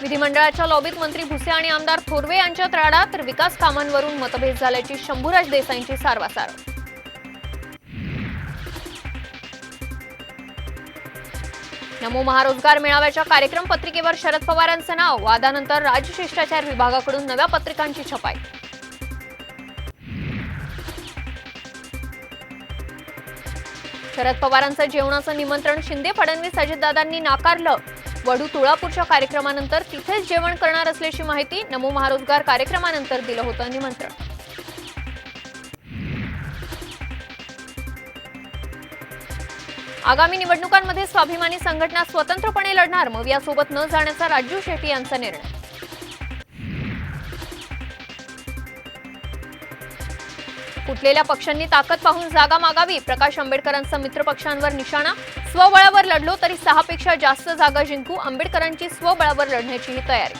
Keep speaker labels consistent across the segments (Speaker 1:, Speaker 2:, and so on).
Speaker 1: विधिमंडळाच्या लॉबीत मंत्री भुसे आणि आमदार थोरवे यांच्यात राडा तर विकास कामांवरून मतभेद झाल्याची शंभूराज देसाईंची सारवासार. नमो महारोजगार मेळाव्याच्या कार्यक्रम पत्रिकेवर शरद पवारांचं नाव वादानंतर राजशिष्टाचार विभागाकडून नव्या पत्रिकांची छपाई. शरद पवारांचं जेवणाचं निमंत्रण शिंदे फडणवीस अजितदादांनी नाकारलं. वडू तुळापूरच्या कार्यक्रमानंतर तिथेच जेवण करणार असल्याची माहिती नमो महारोजगार कार्यक्रमानंतर दिलं होतं निमंत्रण. आगामी निवडणुकांमध्ये स्वाभिमानी संघटना स्वतंत्रपणे लढणार मग यासोबत न जाण्याचा राजू शेट्टी यांचा निर्णय. फुटलेल्या पक्षांनी ताकद पाहून जागा मागावी. प्रकाश आंबेडकरांचा मित्रपक्षांवर निशाणा. स्वबळावर लढलो तरी सहापेक्षा जास्त जागा जिंकू आंबेडकरांची स्वबळावर लढण्याचीही तयारी.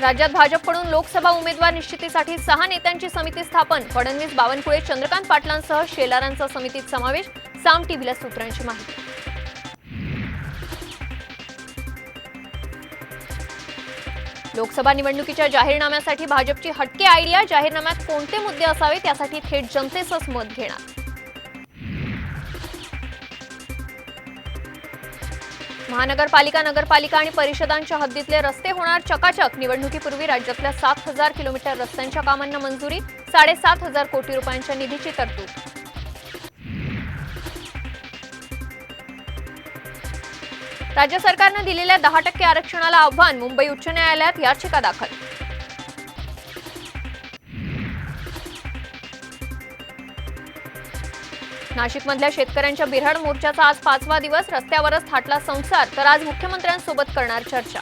Speaker 1: राज्यात भाजपकडून लोकसभा उमेदवार निश्चितीसाठी सहा नेत्यांची समिती स्थापन. फडणवीस बावनकुळे चंद्रकांत पाटलांसह शेलारांचा समितीत समावेश. साम टीव्हीला सूत्रांची माहिती. लोकसभा निवडणुकीच्या जाहीरनाम्यासाठी भाजपची हटके आयडिया जाहीरनाम्यात कोणते मुद्दे असावे त्यासाठी थेट जनतेचंच मत घेणार. महानगरपालिका नगरपालिका आणि परिषदांच्या हद्दीतले रस्ते होणार चकाचक. निवडणुकीपूर्वी राज्यातल्या सात हजार किलोमीटर रस्त्यांच्या कामांना मंजुरी साडेसात हजार कोटी रुपयांच्या निधीची तरतूद. राज्य सरकारनं दिलेल्या दहा टक्के आरक्षणाला आव्हान मुंबई उच्च न्यायालयात याचिका दाखल. नाशिकमधल्या शेतकऱ्यांच्या बिऱ्हाड मोर्चाचा आज पाचवा दिवस रस्त्यावरच थाटला संसार तर आज मुख्यमंत्र्यांसोबत करणार चर्चा.